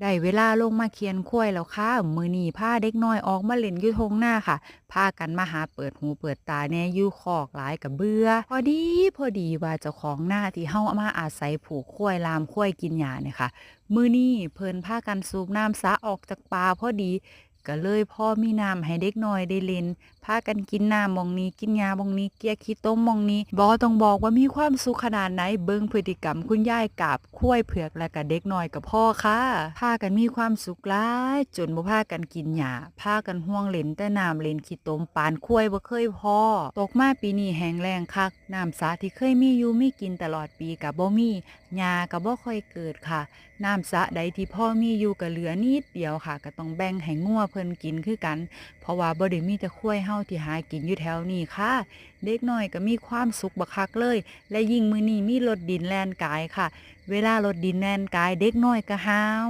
ได้เวลาลงมาเคียนคุ้ยแล้วค่ะ มือนี้พาเด็กน้อยออกมาเล่นอยู่ทงหน้าค่ะพากันมาหาเปิดหูเปิดตาแน่ยู่คอกหลายกับเบื่อพอดีพอดีว่าเจ้าของหน้าที่เฮามาอาศัยผูกคุ้ยลามคุ้ยกินหญ้าเนี่ยค่ะ มือนีเพิ่นพากันสูบน้ำสะออกจากป่าพอดีก็เลยพ่อมีน้ำให้เด็กน้อยได้เล่น พากันกินน้ำมองนี้ กินยาหมองนี้ เกียขี้ต้มมองนี้บอต้องบอกว่ามีความสุขขนาดไหนเบิ่งพฤติกรรมคุณยายกับคุ้ยเผือกและก็เด็กน้อยกับพ่อค่ะพากันมีความสุขหลายจนบ่พากันกินหญ้าพากันห่วงเล่นแต่น้ำเล่นขี้ต้มปานคุ้ยบ่เคยพอตกมาปีนี้แห้งแล้งคักน้ำสาที่เคยมีอยู่มีกินตลอดปีก็บ่มีหญ้าก็บ่ค่อยเกิดค่ะน้ำสะใดที่พ่อมีอยู่ก็เหลือนิดเดียวค่ะ ก็ต้องแบ่งให้งัวเพิ่นกินคือกัน เพราะว่าบ่ได้มีแต่ข้วยเฮาที่หากินอยู่แถวนี้ค่ะ เด็กน้อยก็มีความสุขบักคักเลย และยิ่งมือนี้มีรถดินแลนกายค่ะ เวลารถดินแลนกาย เด็กน้อยก็ห้าว